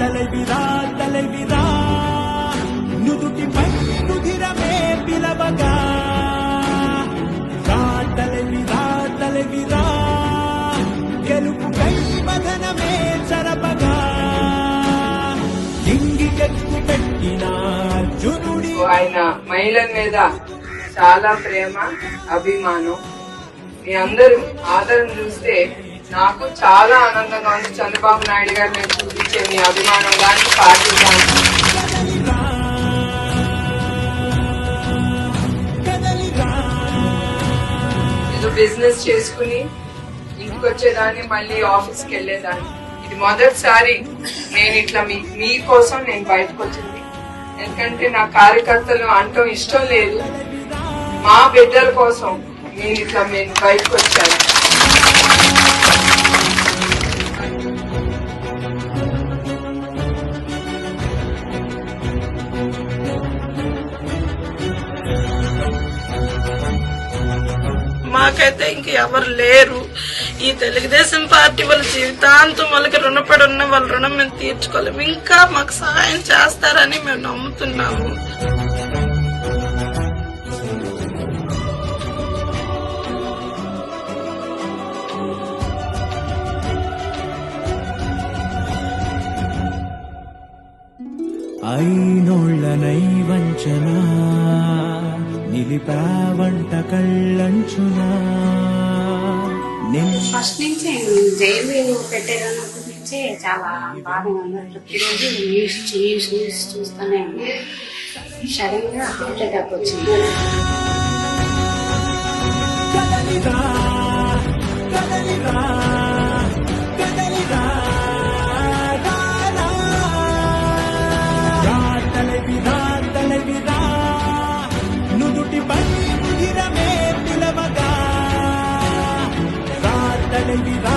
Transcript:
தலைவிரா தலைவிரா నుదుటి పై నుధిరమే పిలవగా. రా తలవి రా తలవి రా గెలుపు కై మదనమే చరపగా. లింగి గెలుపు పెట్టిన అర్జునుడి ఆయన మహిళల మీద చాలా ప్రేమ అభిమానం. మీ అందరూ ఆదరణ చూస్తే నాకు చాలా ఆనందంగా ఉంది. చంద్రబాబు నాయుడు గారు నేను చూపించే మీ అభిమానం కానీ పార్టీ కానీ. ఏదో బిజినెస్ చేసుకుని ఇంటికి వచ్చేదాన్ని మళ్ళీ ఆఫీస్కి వెళ్ళేదాన్ని. ఇది మొదటిసారి నేను ఇట్లా మీ మీకోసం నేను బయటకు వచ్చింది. ఎందుకంటే నా కార్యకర్తలు అంటం ఇష్టం లేదు. మా బిడ్డల కోసం నేను ఇట్లా నేను బయటకు వచ్చాను. మాకైతే ఇంక ఎవరు లేరు. ఈ తెలుగుదేశం పార్టీ వాళ్ళ జీవితాంతం వాళ్ళకి రుణపడి ఉన్న వాళ్ళ రుణం మేము తీర్చుకోలేము ఇంకా మాకు సహాయం చేస్తారని మేము నమ్ముతున్నాము. అయినోళ్ళనై వంచన నిలిపావంట కళ్ళంచునా? ఫస్ట్ నుంచి జైలు పెట్టేదన్నప్పటి నుంచే చాలా బాగా ఉన్నట్టు ప్రతిరోజు న్యూస్ న్యూస్ న్యూస్ చూస్తూనే ఉంది. సడన్గా హార్ట్ అటాక్ వచ్చింది. కదలిరా కదలిరా Friday be.